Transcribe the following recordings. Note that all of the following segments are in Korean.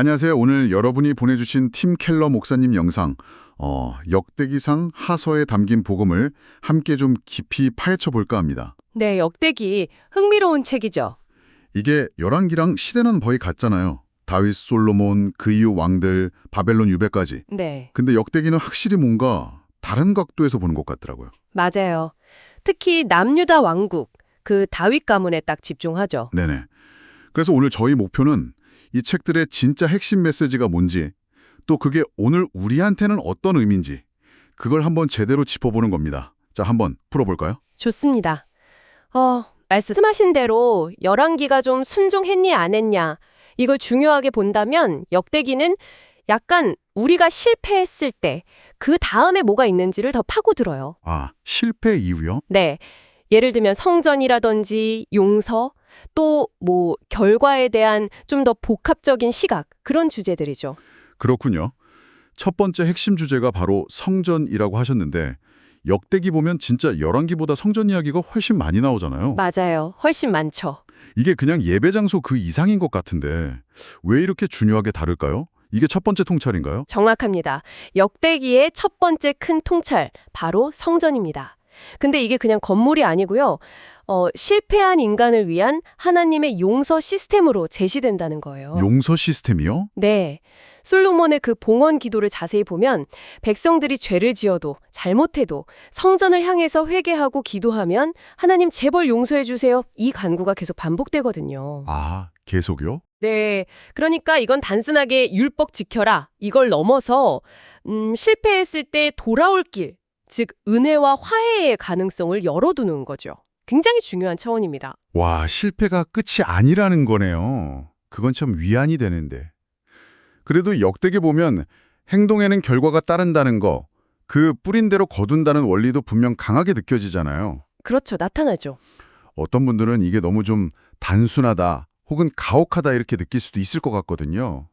안녕하세요. 오늘 여러분이 보내주신 팀 켈러 목사님 영상, 어, 역대기상 하서에 담긴 복음을 함께 좀 깊이 파헤쳐 볼까 합니다. 네, 역대기 흥미로운 책이죠. 이게 열왕기랑 시대는 거의 같잖아요. 다윗, 솔로몬, 그 이후 왕들, 바벨론 유배까지. 네, 근데 역대기는 확실히 뭔가 다른 각도에서 보는 것 같더라고요. 맞아요. 특히 남유다 왕국, 그 다윗 가문에 딱 집중하죠. 네네. 그래서 오늘 저희 목표는 이 책들의 진짜 핵심 메시지가 뭔지, 또 그게 오늘 우리한테는 어떤 의미인지, 그걸 한번 제대로 짚어보는 겁니다. 자, 한번 풀어볼까요? 좋습니다. 어, 말씀하신 대로 열왕기가 좀 순종했니 안 했냐 이걸 중요하게 본다면 역대기는 약간 우리가 실패했을 때 그 다음에 뭐가 있는지를 더 파고들어요. 아, 실패 이후요? 네. 예를 들면 성전이라든지 용서, 또 뭐 결과에 대한 좀 더 복합적인 시각, 그런 주제들이죠. 그렇군요. 첫 번째 핵심 주제가 바로 성전이라고 하셨는데 역대기 보면 진짜 열왕기보다 성전 이야기가 훨씬 많이 나오잖아요. 맞아요. 훨씬 많죠. 이게 그냥 예배 장소 그 이상인 것 같은데 왜 이렇게 중요하게 다를까요? 이게 첫 번째 통찰인가요? 정확합니다. 역대기의 첫 번째 큰 통찰, 바로 성전입니다. 근데 이게 그냥 건물이 아니고요. 어, 실패한 인간을 위한 하나님의 용서 시스템으로 제시된다는 거예요. 용서 시스템이요? 네. 솔로몬의 그 봉헌 기도를 자세히 보면 백성들이 죄를 지어도 잘못해도 성전을 향해서 회개하고 기도하면 하나님 제발 용서해 주세요. 이 간구가 계속 반복되거든요. 아, 계속요? 네. 그러니까 이건 단순하게 율법 지켜라. 이걸 넘어서 음, 실패했을 때 돌아올 길, 즉 은혜와 화해의 가능성을 열어두는 거죠. 굉장히 중요한 차원입니다. 와, 실패가 끝이 아니라는 거네요. 그건 참 위안이 되는데. 그래도 역대기 보면 행동에는 결과가 따른다는 거, 그 뿌린 대로 거둔다는 원리도 분명 강하게 느껴지잖아요. 그렇죠. 나타나죠. 어떤 분들은 이게 너무 좀 단순하다 혹은 가혹하다 이렇게 느낄 수도 있을 것 같거든요.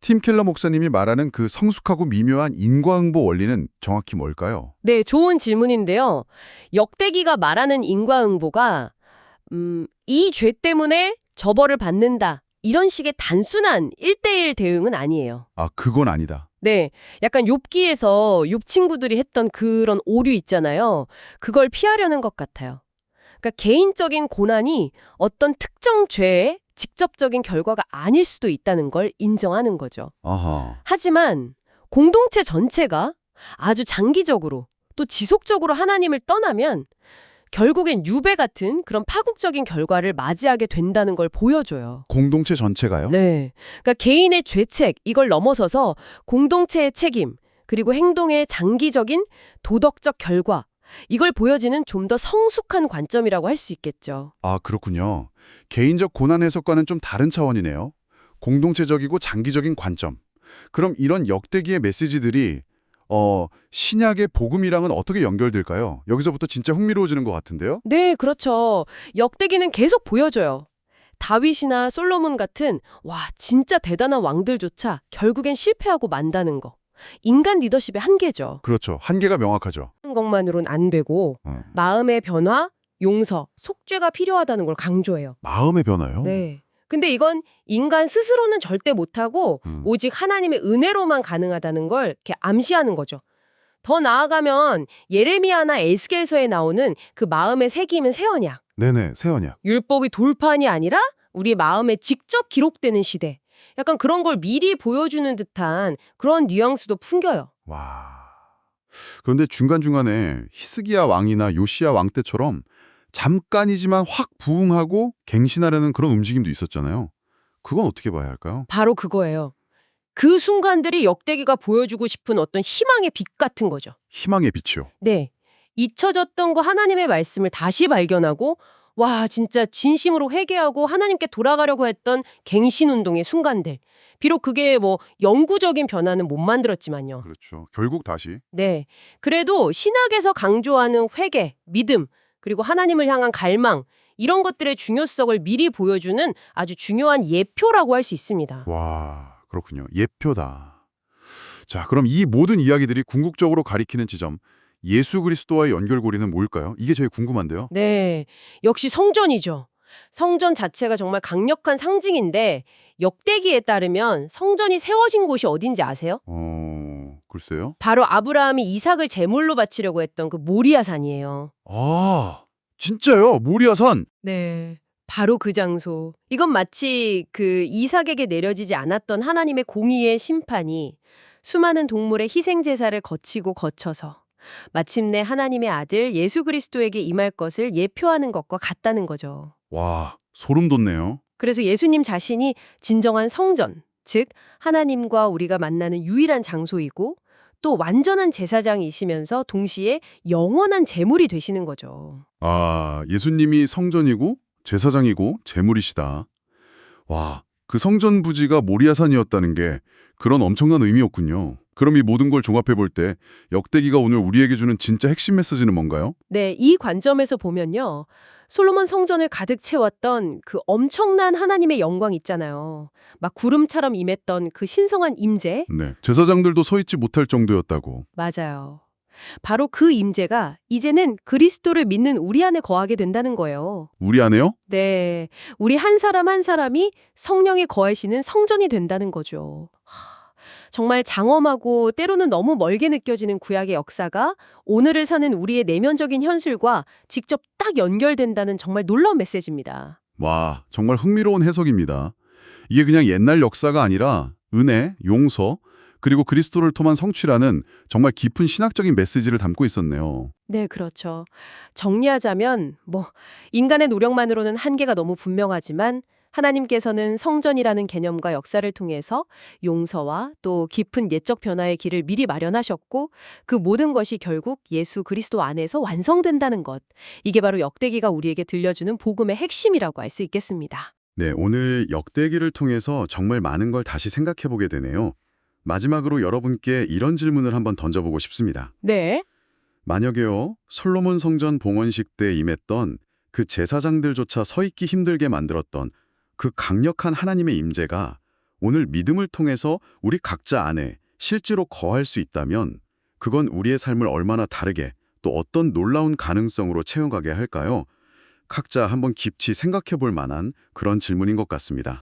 팀 켈러 목사님이 말하는 그 성숙하고 미묘한 인과응보 원리는 정확히 뭘까요? 네, 좋은 질문인데요. 역대기가 말하는 인과응보가 음, 이 죄 때문에 저벌을 받는다. 이런 식의 단순한 일대일 대응은 아니에요. 아, 그건 아니다. 네, 약간 욥기에서 욥 친구들이 했던 그런 오류 있잖아요. 그걸 피하려는 것 같아요. 그러니까 개인적인 고난이 어떤 특정 죄의 직접적인 결과가 아닐 수도 있다는 걸 인정하는 거죠. 아하. 하지만 공동체 전체가 아주 장기적으로 또 지속적으로 하나님을 떠나면 결국엔 유배 같은 그런 파국적인 결과를 맞이하게 된다는 걸 보여줘요. 공동체 전체가요? 네. 그러니까 개인의 죄책 이걸 넘어서서 공동체의 책임 그리고 행동의 장기적인 도덕적 결과 이걸 보여지는 좀 더 성숙한 관점이라고 할 수 있겠죠. 아, 그렇군요. 개인적 고난 해석과는 좀 다른 차원이네요. 공동체적이고 장기적인 관점. 그럼 이런 역대기의 메시지들이 어, 신약의 복음이랑은 어떻게 연결될까요? 여기서부터 진짜 흥미로워지는 것 같은데요? 네, 그렇죠. 역대기는 계속 보여줘요. 다윗이나 솔로몬 같은 와 진짜 대단한 왕들조차 결국엔 실패하고 만다는 거. 인간 리더십의 한계죠. 그렇죠. 한계가 명확하죠. 하는 것만으로는 안 되고 어. 마음의 변화, 용서, 속죄가 필요하다는 걸 강조해요. 마음의 변화요? 네. 근데 이건 인간 스스로는 절대 못하고 음. 오직 하나님의 은혜로만 가능하다는 걸 이렇게 암시하는 거죠. 더 나아가면 예레미야나 에스겔서에 나오는 그 마음의 새김은 새 언약. 네네, 새 언약. 율법이 돌판이 아니라 우리 마음에 직접 기록되는 시대. 약간 그런 걸 미리 보여주는 듯한 그런 뉘앙스도 풍겨요. 와. 그런데 중간중간에 히스기야 왕이나 요시야 왕 때처럼 잠깐이지만 확 부흥하고 갱신하려는 그런 움직임도 있었잖아요. 그건 어떻게 봐야 할까요? 바로 그거예요. 그 순간들이 역대기가 보여주고 싶은 어떤 희망의 빛 같은 거죠. 희망의 빛이요. 네. 잊혀졌던 거 하나님의 말씀을 다시 발견하고 와 진짜 진심으로 회개하고 하나님께 돌아가려고 했던 갱신운동의 순간들. 비록 그게 뭐 영구적인 변화는 못 만들었지만요. 그렇죠. 결국 다시. 네. 그래도 신학에서 강조하는 회개, 믿음, 그리고 하나님을 향한 갈망 이런 것들의 중요성을 미리 보여주는 아주 중요한 예표라고 할 수 있습니다. 와, 그렇군요. 예표다. 자, 그럼 이 모든 이야기들이 궁극적으로 가리키는 지점, 예수 그리스도와의 연결고리는 뭘까요? 이게 제일 궁금한데요. 네. 역시 성전이죠. 성전 자체가 정말 강력한 상징인데 역대기에 따르면 성전이 세워진 곳이 어딘지 아세요? 어, 글쎄요. 바로 아브라함이 이삭을 제물로 바치려고 했던 그 모리아산이에요. 아, 진짜요? 모리아산. 네. 바로 그 장소. 이건 마치 그 이삭에게 내려지지 않았던 하나님의 공의의 심판이 수많은 동물의 희생 제사를 거치고 거쳐서 마침내 하나님의 아들 예수 그리스도에게 임할 것을 예표하는 것과 같다는 거죠. 와, 소름 돋네요. 그래서 예수님 자신이 진정한 성전, 즉 하나님과 우리가 만나는 유일한 장소이고 또 완전한 제사장이시면서 동시에 영원한 제물이 되시는 거죠. 아, 예수님이 성전이고 제사장이고 제물이시다. 와, 그 성전 부지가 모리아산이었다는 게 그런 엄청난 의미였군요. 그럼 이 모든 걸 종합해 볼 때 역대기가 오늘 우리에게 주는 진짜 핵심 메시지는 뭔가요? 네, 이 관점에서 보면요. 솔로몬 성전을 가득 채웠던 그 엄청난 하나님의 영광 있잖아요. 막 구름처럼 임했던 그 신성한 임재? 네, 제사장들도 서 있지 못할 정도였다고. 맞아요. 바로 그 임재가 이제는 그리스도를 믿는 우리 안에 거하게 된다는 거예요. 우리 안에요? 네, 우리 한 사람 한 사람이 성령이 거하시는 성전이 된다는 거죠. 하, 정말 장엄하고 때로는 너무 멀게 느껴지는 구약의 역사가 오늘을 사는 우리의 내면적인 현실과 직접 딱 연결된다는 정말 놀라운 메시지입니다. 와, 정말 흥미로운 해석입니다. 이게 그냥 옛날 역사가 아니라 은혜, 용서, 그리고 그리스도를 통한 성취라는 정말 깊은 신학적인 메시지를 담고 있었네요. 네, 그렇죠. 정리하자면 뭐 인간의 노력만으로는 한계가 너무 분명하지만 하나님께서는 성전이라는 개념과 역사를 통해서 용서와 또 깊은 예적 변화의 길을 미리 마련하셨고 그 모든 것이 결국 예수 그리스도 안에서 완성된다는 것. 이게 바로 역대기가 우리에게 들려주는 복음의 핵심이라고 할수 있겠습니다. 네, 오늘 역대기를 통해서 정말 많은 걸 다시 생각해 보게 되네요. 마지막으로 여러분께 이런 질문을 한번 던져보고 싶습니다. 네. 만약에요, 솔로몬 성전 봉헌식 때 임했던 그 제사장들조차 서 있기 힘들게 만들었던 그 강력한 하나님의 임재가 오늘 믿음을 통해서 우리 각자 안에 실제로 거할 수 있다면 그건 우리의 삶을 얼마나 다르게 또 어떤 놀라운 가능성으로 채워가게 할까요? 각자 한번 깊이 생각해 볼 만한 그런 질문인 것 같습니다.